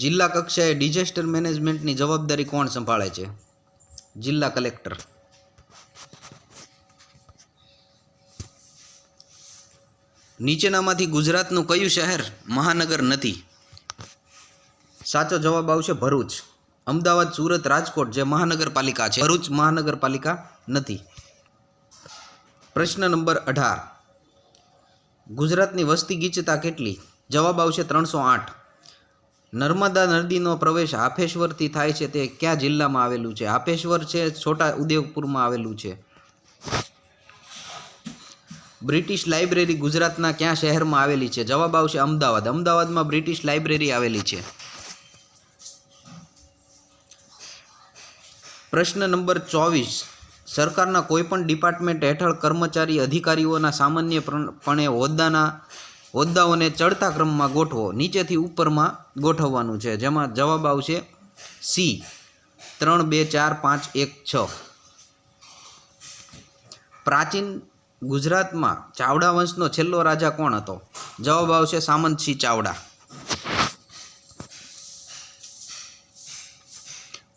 જિલ્લા કક્ષાએ ડિઝાસ્ટર મેનેજમેન્ટની જવાબદારી કોણ સંભાળે છે? જિલ્લા કલેક્ટર. નીચેનામાંથી ગુજરાતનું કયું શહેર મહાનગર નથી? સાચો જવાબ આવશે ભરૂચ. અમદાવાદ, સુરત, રાજકોટ જે મહાનગરપાલિકા છે. ભરૂચ મહાનગરપાલિકા નથી. પ્રશ્ન નંબર અઢાર. ગુજરાતની વસ્તી ગીચતા કેટલી? જવાબ આવશે ત્રણસો આઠ. નર્મદા નદીનો પ્રવેશ હાફેશ્વરથી થાય છે તે કયા જિલ્લામાં આવેલું છે? હાફેશ્વર છે, છોટા ઉદેપુરમાં આવેલું છે. બ્રિટિશ લાઇબ્રેરી ગુજરાતના કયા શહેરમાં આવેલી છે? જવાબ આવશે અમદાવાદ. અમદાવાદમાં બ્રિટિશ લાઇબ્રેરી આવેલી છે. પ્રશ્ન નંબર ચોવીસ. સરકારના કોઈપણ ડિપાર્ટમેન્ટ હેઠળ કર્મચારી અધિકારીઓના સામાન્યપણે હોદ્દાના હોદ્દાઓને ચડતા ક્રમમાં ગોઠવો, નીચેથી ઉપરમાં ગોઠવવાનું છે. જેમાં જવાબ આવશે સી. ત્રણ, બે, ચાર, પાંચ, એક, છ. પ્રાચીન ગુજરાતમાં ચાવડા વંશનો છેલ્લો રાજા કોણ હતો? જવાબ આવશે સામંતસિંહ ચાવડા.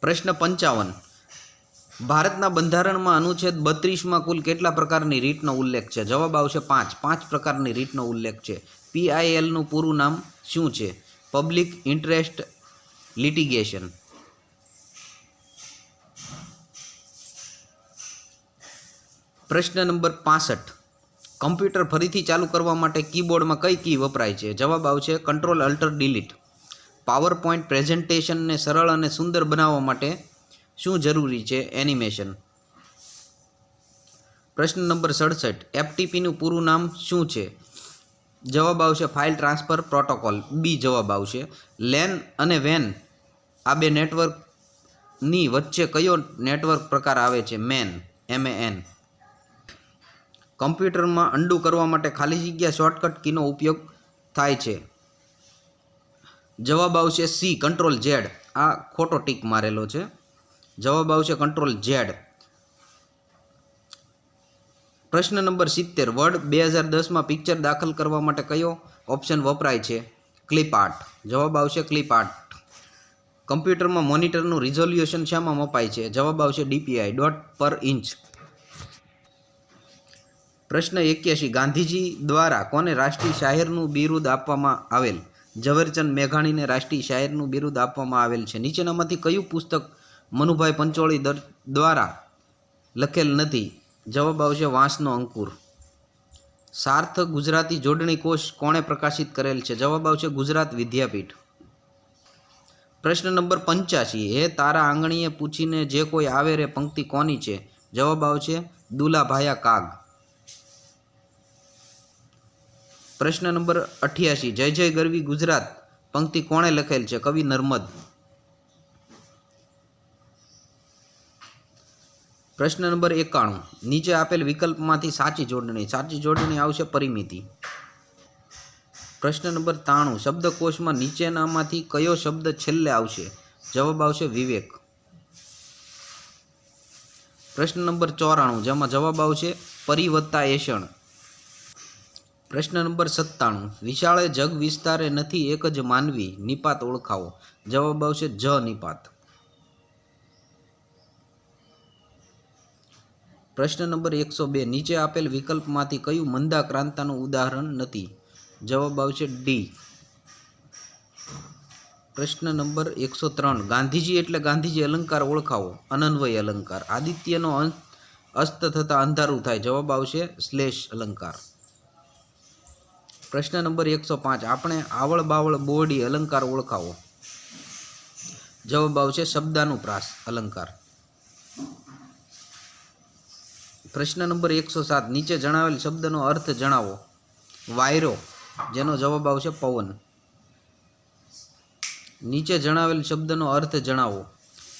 પ્રશ્ન પંચાવન. ભારતના બંધારણમાં અનુચ્છેદ બત્રીસમાં કુલ કેટલા પ્રકારની રીતનો ઉલ્લેખ છે? જવાબ આવશે પાંચ. પાંચ પ્રકારની રીતનો ઉલ્લેખ છે. પીઆઈએલનું પૂરું નામ શું છે? પબ્લિક ઇન્ટરેસ્ટ લિટિગેશન પ્રશ્ન નંબર પાસઠ. કમ્પ્યુટર ફરીથી ચાલુ કરવા માટે કીબોર્ડમાં કઈ કી વપરાય છે? જવાબ આવશે control alt delete power point પ્રેઝન્ટેશનને સરળ અને સુંદર બનાવવા માટે શું જરૂરી છે? એનિમેશન પ્રશ્ન નંબર સડસઠ. એફટીપીનું પૂરું નામ શું છે? જવાબ આવશે ફાઇલ ટ્રાન્સફર પ્રોટોકોલ. બી જવાબ આવશે. લેન અને વેન. આ બે નેટવર્કની વચ્ચે કયો નેટવર્ક પ્રકાર આવે છે? MAN, M N. કમ્પ્યુટરમાં અંડું કરવા માટે ખાલી જગ્યા શોર્ટકટ કીનો ઉપયોગ થાય છે. જવાબ આવશે સી, કંટ્રોલ ઝેડ. આ ખોટો ટીક મારેલો છે. જવાબ આવશે કંટ્રોલ ઝેડ પ્રશ્ન નંબર સિત્તેર વર્ડ બે હજાર દસમાં પિક્ચર દાખલ કરવા માટે કયો ઓપ્શન વપરાય છે? ક્લિપ આર્ટ જવાબ આવશે ક્લિપ આર્ટ કમ્પ્યુટરમાં મોનિટરનું રિઝોલ્યુશન શામાં મપાય છે? જવાબ આવશે ડીપીઆઈ ડોટ પર ઇંચ પ્રશ્ન એક્યાસી ગાંધીજી દ્વારા કોને રાષ્ટ્રીય શાયરનું બિરુદ આપવામાં આવેલ? ઝવેરચંદ મેઘાણીને રાષ્ટ્રીય શાયરનું બિરુદ આપવામાં આવેલ છે. નીચેનામાંથી કયું પુસ્તક મનુભાઈ પંચોળી દર- દ્વારા લખેલ નથી. જવાબ આવશે વાંસનો અંકુર. સાર્થક ગુજરાતી જોડણી કોષ કોણે પ્રકાશિત કરેલ છે? જવાબ આવશે ગુજરાત વિદ્યાપીઠ. પ્રશ્ન નંબર પંચ્યાસી. હે તારા આંગણીએ પૂછીને જે કોઈ આવે રે પંક્તિ કોની છે? જવાબ આવશે દુલાભાયા કાગ. પ્રશ્ન નંબર અઠ્યાસી. જય જય ગરવી ગુજરાત. પંક્તિ કોણે લખેલ છે? કવિ નર્મદ. પ્રશ્ન નંબર એકાણું. નીચે આપેલ વિકલ્પમાંથી સાચી જોડણી. સાચી જોડણી આવશે પરિમિતિ. પ્રશ્ન નંબર ત્રાણું. શબ્દકોશમાં નીચેનામાંથી કયો શબ્દ છેલ્લે આવશે? જવાબ આવશે વિવેક. પ્રશ્ન નંબર ચોરાણું. જેમાં જવાબ આવશે પરિવત્તા એષણ. પ્રશ્ન નંબર સત્તાણું. વિશાળે જગ વિસ્તારે નથી, એક જ માનવી, નિપાત ઓળખાવો. જવાબ આવશે જ નિપાત. પ્રશ્ન નંબર એકસો બે, નીચે આપેલ વિકલ્પમાંથી કયું મંદા ક્રાંતાનું ઉદાહરણ નથી? જવાબ આવશે ડી પ્રશ્ન નંબર એકસો ત્રણ, ગાંધીજી એટલે ગાંધીજી અલંકાર ઓળખાવો, અનન્વય અલંકાર, આદિત્યનો અસ્ત થતાં અંધારું થાય, જવાબ આવશે શ્લેષ અલંકાર. પ્રશ્ન નંબર એકસો પાંચ, આપણે આવળ બાવળ બોરડી અલંકાર ઓળખાવો. જવાબ આવશે શબ્દાનુપ્રાસ અલંકાર. પ્રશ્ન નંબર એકસો સાત. નીચે જણાવેલ શબ્દનો અર્થ જણાવો. વાયરો. જેનો જવાબ આવશે પવન. નીચે જણાવેલ શબ્દનો અર્થ જણાવો.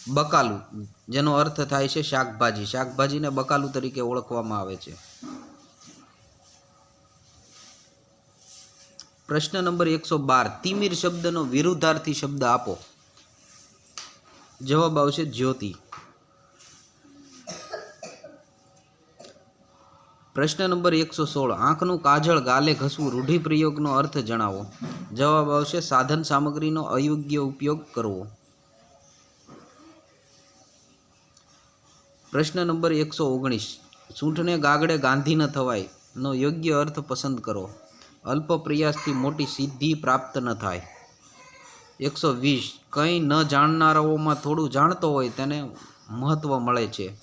બકાલુ. જેનો અર્થ થાય છે શાકભાજી. શાકભાજીને બકાલુ તરીકે ઓળખવામાં આવે છે. પ્રશ્ન નંબર એકસો બાર. તિમિર શબ્દનો વિરુદ્ધાર્થી શબ્દ આપો. જવાબ આવશે જ્યોતિ. પ્રશ્ન નંબર એકસો સોળ, આંખનું કાજળ ગાલે ઘસવું રૂઢિપ્રયોગનો અર્થ જણાવો. જવાબ આવશે, સાધન સામગ્રીનો અયોગ્ય ઉપયોગ કરવો. પ્રશ્ન નંબર એકસો ઓગણીસ, સૂંઠને ગાગડે ગાંધી ન થવાય, નો યોગ્ય અર્થ પસંદ કરો. અલ્પ પ્રયાસથી મોટી સિદ્ધિ પ્રાપ્ત ન થાય. એકસો વીસ, કંઈ ન જાણનારાઓમાં થોડું જાણતો હોય તેને મહત્ત્વ મળે છે.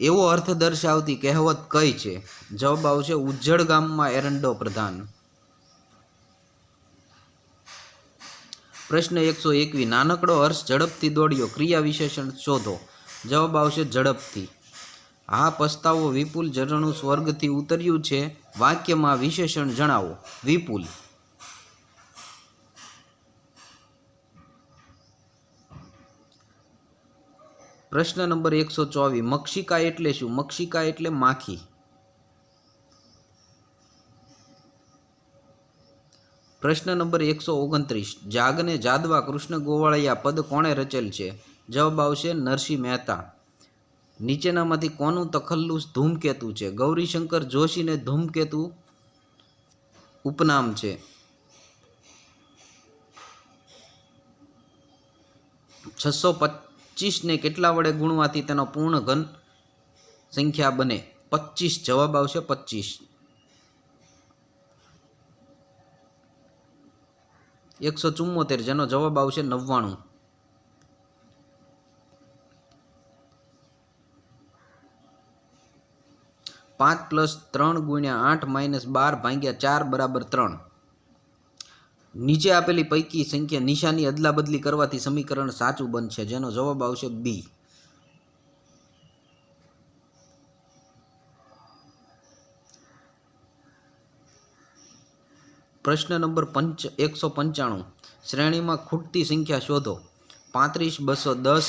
એવો અર્થ દર્શાવતી કહેવત કઈ છે? જવાબ આવશે ઉજ્જડ ગામમાં એરંડો પ્રધાન. પ્રશ્ન એકસો એકવી, નાનકડો હર્ષ ઝડપથી દોડ્યો, ક્રિયા વિશેષણ શોધો. જવાબ આવશે ઝડપથી. આ પસ્તાવો વિપુલ ઝરણું સ્વર્ગથી ઉતર્યું છે. વાક્યમાં વિશેષણ જણાવો. વિપુલ. પ્રશ્ન નંબર એકસો ચોવીસ, મક્ષિકા એટલે શું? મક્ષિકા એટલે માખી. પ્રશ્ન નંબર એકસો ઓગણત્રીસ, જાગને જાદવા કૃષ્ણ ગોવાળિયા પદ કોણે રચેલ છે? જવાબ આવશે નરસિંહ મહેતા. નીચેનામાંથી કોનું તખલ્લુસ ધૂમકેતુ છે? ગૌરીશંકર જોશીને ધૂમકેતુ ઉપનામ છે. છસો પચીસને કેટલા વડે ગુણવાથી તેનો પૂર્ણ ઘન સંખ્યા બને? પચીસ જવાબ આવશે પચીસ. એકસો ચુમ્મોતેર, જેનો જવાબ આવશે નવ્વાણું. પાંચ પ્લસ ત્રણ ગુણ્યા આઠ માઇનસ બાર ભાગ્યા ચાર બરાબર ત્રણ. નીચે આપેલી પૈકી સંખ્યા નિશાની અદલાબદલી કરવાથી સમીકરણ સાચું બનશે, જેનો જવાબ આવશે બી પ્રશ્ન નંબર પંચ, એકસો પંચાણું. શ્રેણીમાં ખૂટતી સંખ્યા શોધો. પાંત્રીસ, બસો દસ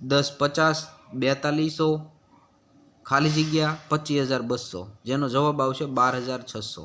દસ પચાસ, બેતાલીસો, ખાલી જગ્યા પચીસ હજાર બસો, જેનો જવાબ આવશે બાર હજાર છસો.